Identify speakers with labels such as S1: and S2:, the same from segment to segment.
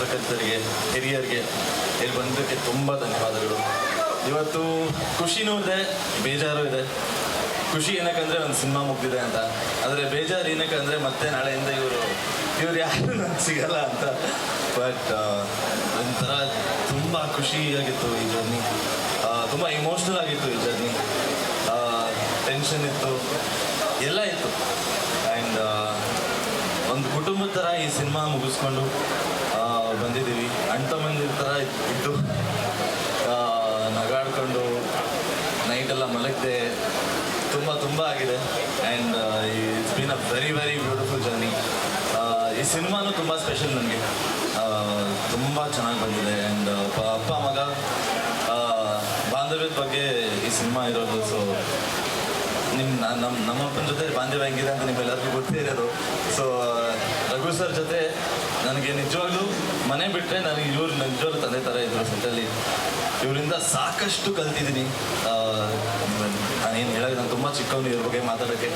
S1: ಪತ್ರಕರ್ತರಿಗೆ ಹಿರಿಯರಿಗೆ ಇಲ್ಲಿ ಬಂದಕ್ಕೆ ತುಂಬ ಧನ್ಯವಾದಗಳು. ಇವತ್ತು ಖುಷಿನೂ ಇದೆ, ಬೇಜಾರು ಇದೆ. ಖುಷಿ ಏನಕ್ಕಂದ್ರೆ ಒಂದು ಸಿನಿಮಾ ಮುಗ್ದಿದೆ ಅಂತ. ಆದರೆ ಬೇಜಾರು ಏನಕ್ಕಂದ್ರೆ ಮತ್ತೆ ನಾಳೆಯಿಂದ ಇವರು, ಇವ್ರು ಯಾರು ನಂಗೆ ಸಿಗಲ್ಲ ಅಂತ. ಬಟ್ ಒಂಥರ ತುಂಬ ಖುಷಿಯಾಗಿತ್ತು ಈ ಜರ್ನಿ ತುಂಬ ಇಮೋಷ್ನಲ್ ಆಗಿತ್ತು ಈ ಜರ್ನಿ ಟೆನ್ಷನ್ ಇತ್ತು, ಎಲ್ಲ ಇತ್ತು. ಆ್ಯಂಡ್ ಒಂದು ಕುಟುಂಬದ ಥರ ಈ ಸಿನಿಮಾ ಮುಗಿಸ್ಕೊಂಡು ಬಂದಿದ್ದೀವಿ. ತಮ್ಮಂದಿರ ಥರ ಇದ್ದು ನಗಾಡ್ಕೊಂಡು ನೈಟೆಲ್ಲ ಮಲಗಿದೆ ತುಂಬ ತುಂಬ ಆಗಿದೆ. And it's been a very very beautiful journey ಈ ಸಿನಿಮಾನು ತುಂಬ ಸ್ಪೆಷಲ್ ನನಗೆ. ತುಂಬ ಚೆನ್ನಾಗಿ ಬಂದಿದೆ. ಆ್ಯಂಡ್ ಅಪ್ಪ ಮಗ ಬಾಂಧವ್ಯದ ಬಗ್ಗೆ ಈ ಸಿನಿಮಾ ಇರೋದು ಸೊ ನಿಮ್ಮ ನಮ್ಮ ನಮ್ಮಪ್ಪನ ಜೊತೆ ಬಾಂಧವ್ಯ ಹೆಂಗಿದೆ ಅಂತ ನಿಮ್ಮೆಲ್ಲರಿಗೂ ಗೊತ್ತೇ ಇರೋದು. ಸೊ ರಘು ಸರ್ ಜೊತೆ ನನಗೆ ನಿಜವಾಗ್ಲೂ ಮನೆ ಬಿಟ್ಟರೆ ನನಗೆ ಇವ್ರು ನಿಜವಾಗ್ಲೂ ತಂದೆ ಥರ ಇದ್ರು ಸೆಟ್ಟಲ್ಲಿ ಇವರಿಂದ ಸಾಕಷ್ಟು ಕಲ್ತಿದ್ದೀನಿ. ನಾನೇನು ಹೇಳೋದು, ನಾನು ತುಂಬ ಚಿಕ್ಕವನು ಇವ್ರ ಬಗ್ಗೆ ಮಾತಾಡೋಕ್ಕೆ.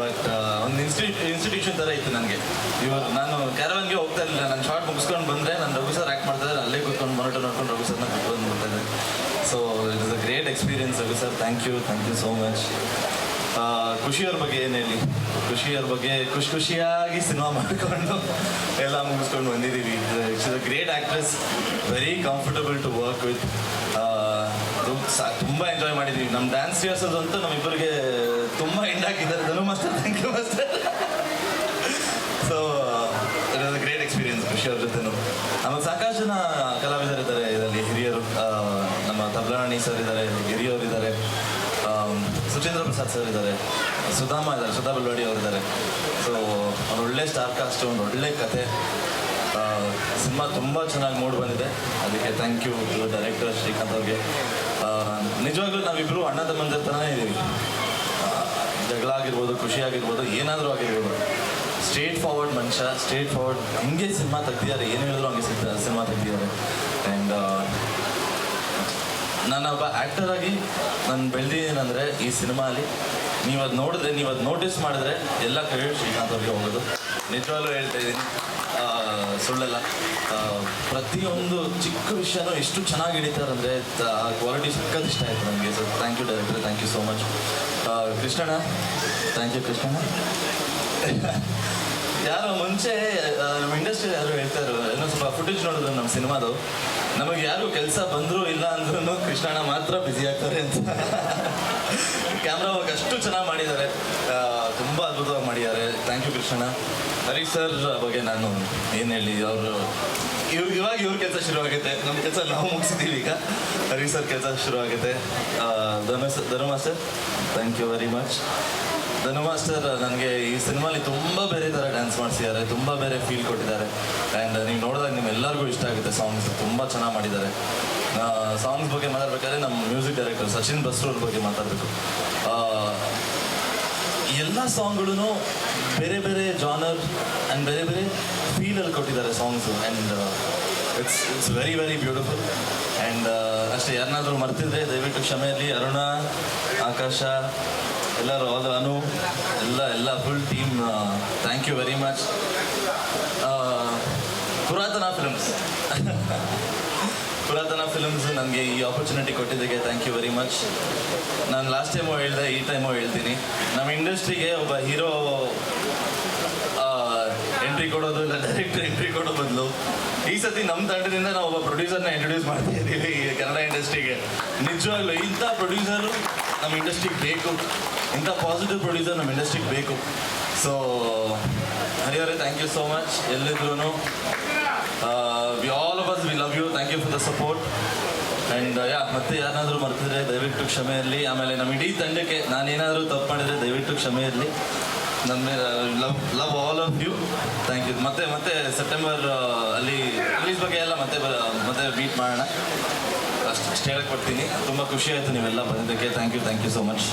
S1: ಬಟ್ ಒಂದು ಇನ್ಸ್ಟಿಟ್ಯೂಟ್ ಇನ್ಸ್ಟಿಟ್ಯೂಷನ್ ಥರ ಇತ್ತು ನನಗೆ. ಇವರು ನಾನು ಕ್ಯಾರವನ್ಗೆ ಹೋಗ್ತಾ ಇರಲಿಲ್ಲ. ನಾನು ಶಾರ್ಟ್ ಮುಗಿಸ್ಕೊಂಡು ಬಂದರೆ ನಾನು ರಘು ಸರ್ ಆ್ಯಕ್ಟ್ ಮಾಡ್ತಾರೆ ಅಲ್ಲೇ ಕೂತ್ಕೊಂಡು ಮಾನಿಟರ್ ನೋಡ್ಕೊಂಡು ರಘು ಸರ್ನ ಕೂತ್ಕೊಂಡು ನೋಡ್ತಾ ಇದ್ದೆ so it is a great experience Raghu sir. Thank you thank you so much ಖುಷಿಯವ್ರ ಬಗ್ಗೆ ಏನು ಹೇಳಿ? ಖುಷಿಯವ್ರ ಬಗ್ಗೆ ಖುಷಿ ಖುಷಿಯಾಗಿ ಸಿನಿಮಾ ಮಾಡಿಕೊಂಡು ಎಲ್ಲ ಮುಗಿಸ್ಕೊಂಡು ಬಂದಿದ್ದೀವಿ. It's a great actress very comfortable to work with ತುಂಬ ಎಂಜಾಯ್ ಮಾಡಿದ್ದೀವಿ. ನಮ್ಮ ಡ್ಯಾನ್ಸ್ ರಿಹರ್ಸಲ್ ಅಂತೂ ನಮ್ಮಿಬ್ಬರಿಗೆ ತುಂಬ ಎಂಡ್ ಹಾಕಿದ್ದಾರೆ. Dhanu master thank you master. So it was great experience ಖುಷಿಯವ್ರ ಜೊತೆನೂ. ಆಮೇಲೆ ಸಾಕಷ್ಟು ಜನ ಕಲಾವಿದರಿದ್ದಾರೆ ಇದರಲ್ಲಿ, ಹಿರಿಯರು. ನಮ್ಮ ತಬ್ಲಾಣಿ ಸರ್ ಇದ್ದಾರೆ ಸುಚೇಂದ್ರ ಪ್ರಸಾದ್ ಸರ್ ಇದ್ದಾರೆ, ಸುಧಾಮ ಇದ್ದಾರೆ, ಸುಧಾ ಬಲ್ವಾಡಿ ಅವರಿದ್ದಾರೆ ಸೊ ಒಂದು ಒಳ್ಳೆ ಸ್ಟಾರ್ ಕಾಸ್ಟ್ ಒಂದು ಒಳ್ಳೆ ಕತೆ. ಸಿನಿಮಾ ತುಂಬ ಚೆನ್ನಾಗಿ ಮೂಡ್ ಬಂದಿದೆ. ಅದಕ್ಕೆ ಥ್ಯಾಂಕ್ ಯು ಡೈರೆಕ್ಟರ್ ಶ್ರೀಕಾಂತ್ ಅವ್ರಿಗೆ. ನಿಜವಾಗ್ಲೂ ನಾವಿಬ್ಬರು ಅಣ್ಣ ತಮ್ಮಂದಿರ ಥರನೇ ಇದ್ದೀವಿ ಜಗಳ ಆಗಿರ್ಬೋದು, ಖುಷಿ ಆಗಿರ್ಬೋದು, ಏನಾದರೂ ಆಗಿರ್ಬೋದು. ಸ್ಟ್ರೇಟ್ ಫಾರ್ವರ್ಡ್ ಮನುಷ್ಯ ಸ್ಟ್ರೇಟ್ ಫಾರ್ವರ್ಡ್ ಹಂಗೆ ಸಿನಿಮಾ ತೆಗ್ದಿದ್ದಾರೆ. ಏನು ಹೇಳಿದ್ರು ಹಂಗೆ ಸಿನಿಮಾ ತೆಗ್ದಿದ್ದಾರೆ. ಆ್ಯಂಡ್ ನಾನು ಒಬ್ಬ ಆ್ಯಕ್ಟರ್ ಆಗಿ ನಾನು ಬೆಳೆದಿದ್ದೀನಂದರೆ ಈ ಸಿನಿಮಾಲಿ ನೀವು ಅದು ನೋಡಿದ್ರೆ ನೀವು ಅದು ನೋಟಿಸ್ ಮಾಡಿದ್ರೆ ಎಲ್ಲ ಕ್ರೆಡಿಟ್ ಶ್ರೀಕಾಂತ್ ಅವ್ರಿಗೆ ಹೋಗೋದು. ನಿಜವಾಗ್ಲೂ ಹೇಳ್ತಾ ಇದ್ದೀನಿ. ಸುಳ್ಳಲ್ಲ. ಪ್ರತಿಯೊಂದು ಚಿಕ್ಕ ವಿಷಯನೂ ಎಷ್ಟು ಚೆನ್ನಾಗಿ ಹಿಡಿತಾರಂದರೆ ಆ ಕ್ವಾಲಿಟಿ ಸಕ್ಕತ್ ಇಷ್ಟ ಆಯಿತು ನನಗೆ sir thank you director thank you so much Krishnanna. Thank you Krishnanna. ಯಾರೋ ಮುಂಚೆ ನಮ್ಮ ಇಂಡಸ್ಟ್ರಿ ಯಾರು ಹೇಳ್ತಾರೋ ಏನೋ ಸ್ವಲ್ಪ ಫುಟೇಜ್ ನೋಡಿದ್ರು ನಮ್ಮ ಸಿನಿಮಾದು. ನಮಗೆ ಯಾರು ಕೆಲಸ ಬಂದರೂ ಇಲ್ಲ ಅಂದ್ರೂ ಕೃಷ್ಣಣ್ಣ ಮಾತ್ರ ಬ್ಯುಸಿ ಆಗ್ತಾರೆ ಅಂತ. ಕ್ಯಾಮ್ರಾ ವರ್ಕ್ ಅಷ್ಟು ಚೆನ್ನಾಗಿ ಮಾಡಿದ್ದಾರೆ. ತುಂಬ ಅದ್ಭುತವಾಗಿ ಮಾಡಿದ್ದಾರೆ. ಥ್ಯಾಂಕ್ ಯು ಕೃಷ್ಣಣ್ಣ. ಹರೀಶ್ ಸರ್ ಬಗ್ಗೆ ನಾನು ಏನು ಹೇಳಿ, ಅವರು ಇವ್ ಇವಾಗ ಇವ್ರ ಕೆಲಸ ಶುರುವಾಗುತ್ತೆ ನಮ್ಮ ಕೆಲಸ ನಾವು ಮುಗಿಸಿದ್ದೀವಿ ಈಗ. ಹರಿ ಸರ್ ಕೆಲಸ ಶುರುವಾಗುತ್ತೆ sir Dharma sir thank you very much Dhanu master ನನಗೆ ಈ ಸಿನಿಮಾಲಿ ತುಂಬ ಬೇರೆ ಥರ ಡ್ಯಾನ್ಸ್ ಮಾಡಿಸಿದ್ದಾರೆ, ತುಂಬ ಬೇರೆ ಫೀಲ್ ಕೊಟ್ಟಿದ್ದಾರೆ. ಆ್ಯಂಡ್ ನೀವು ನೋಡಿದಾಗ ನಿಮ್ಮೆಲ್ಲರಿಗೂ ಇಷ್ಟ ಆಗುತ್ತೆ ಸಾಂಗ್ಸ್ ತುಂಬ ಚೆನ್ನಾಗಿ ಮಾಡಿದ್ದಾರೆ. ಸಾಂಗ್ಸ್ ಬಗ್ಗೆ ಮಾತಾಡ್ಬೇಕಾದ್ರೆ ನಮ್ಮ ಮ್ಯೂಸಿಕ್ ಡೈರೆಕ್ಟರ್ ಸಚಿನ್ ಬಸ್ರೂರ್ ಬಗ್ಗೆ ಮಾತಾಡಬೇಕು. ಎಲ್ಲ ಸಾಂಗ್ಗಳೂ ಬೇರೆ ಬೇರೆ ಜಾನರ್ ಆ್ಯಂಡ್ ಬೇರೆ ಬೇರೆ ಫೀಲಲ್ಲಿ ಕೊಟ್ಟಿದ್ದಾರೆ songs and it's it's very very beautiful and ಅಷ್ಟೇ ಯಾರನ್ನಾದರೂ ಮರ್ತಿದ್ರೆ ದಯವಿಟ್ಟು ಕ್ಷಮೆಯಲ್ಲಿ ಅರುಣ, ಆಕಾಶ ಎಲ್ಲರೂ ಆಲ್ ಅನು ಎಲ್ಲ ಎಲ್ಲ full team thank you very much Puratana films Puratana films ನನಗೆ ಈ ಆಪರ್ಚುನಿಟಿ ಕೊಟ್ಟಿದ್ದಕ್ಕೆ ಥ್ಯಾಂಕ್ ಯು ವೆರಿ ಮಚ್ ನಾನು ಲಾಸ್ಟ್ ಟೈಮು ಹೇಳಿದೆ, ಈ ಟೈಮು ಹೇಳ್ತೀನಿ. ನಮ್ಮ ಇಂಡಸ್ಟ್ರಿಗೆ ಒಬ್ಬ ಹೀರೋ ಎಂಟ್ರಿ ಕೊಡೋದು ಇಲ್ಲ ಡೈರೆಕ್ಟರ್ ಎಂಟ್ರಿ ಕೊಡೋ ಬದಲು ಈ ಸತಿ ನಮ್ಮ ತಂಡದಿಂದ ನಾವು ಒಬ್ಬ ಪ್ರೊಡ್ಯೂಸರ್ನ ಇಂಟ್ರೊಡ್ಯೂಸ್ ಮಾಡ್ತಾ ಇದ್ದೀವಿ ಕನ್ನಡ ಇಂಡಸ್ಟ್ರಿಗೆ ನಿಜವಾಗ್ಲೂ ಇಂಥ ಪ್ರೊಡ್ಯೂಸರು ನಮ್ಮ ಇಂಡಸ್ಟ್ರಿಗೆ ಬೇಕು. ಇಂಥ ಪಾಸಿಟಿವ್ ಪ್ರೊಡ್ಯೂಸರ್ ನಮ್ಮ ಇಂಡಸ್ಟ್ರಿಗೆ ಬೇಕು. ಸೊ ಹರಿಯವರೇ ಥ್ಯಾಂಕ್ ಯು ಸೋ ಮಚ್ ಎಲ್ಲಿದ್ರು we all of us we love you thank you for the support and yeah ಮತ್ತೆ ಯಾರಾದರೂ ಮರ್ತಿದ್ರೆ ದಯವಿಟ್ಟು ಕ್ಷಮೆ ಇರಲಿ. ಆಮೇಲೆ ನಮ್ಮ ಇಡೀ ತಂಡಕ್ಕೆ ನಾನೇನಾದರೂ ತಪ್ಪು ಮಾಡಿದರೆ ದಯವಿಟ್ಟು ಕ್ಷಮೆ ಇರಲಿ. ನನ್ನ love love all of you thank you ಮತ್ತೆ ಮತ್ತೆ ಸೆಪ್ಟೆಂಬರ್ ಅಲ್ಲಿ ರಿಲೀಸ್ ಬಗ್ಗೆ ಎಲ್ಲ ಮತ್ತೆ ಮತ್ತೆ ಮೀಟ್ ಮಾಡೋಣ. ಅಷ್ಟು ಅಷ್ಟು ಹೇಳಕ್ಕೆ ಕೊಡ್ತೀನಿ ತುಂಬ ಖುಷಿ ಆಯಿತು ನೀವೆಲ್ಲ ಬಂದಿದ್ದಕ್ಕೆ thank you thank you so much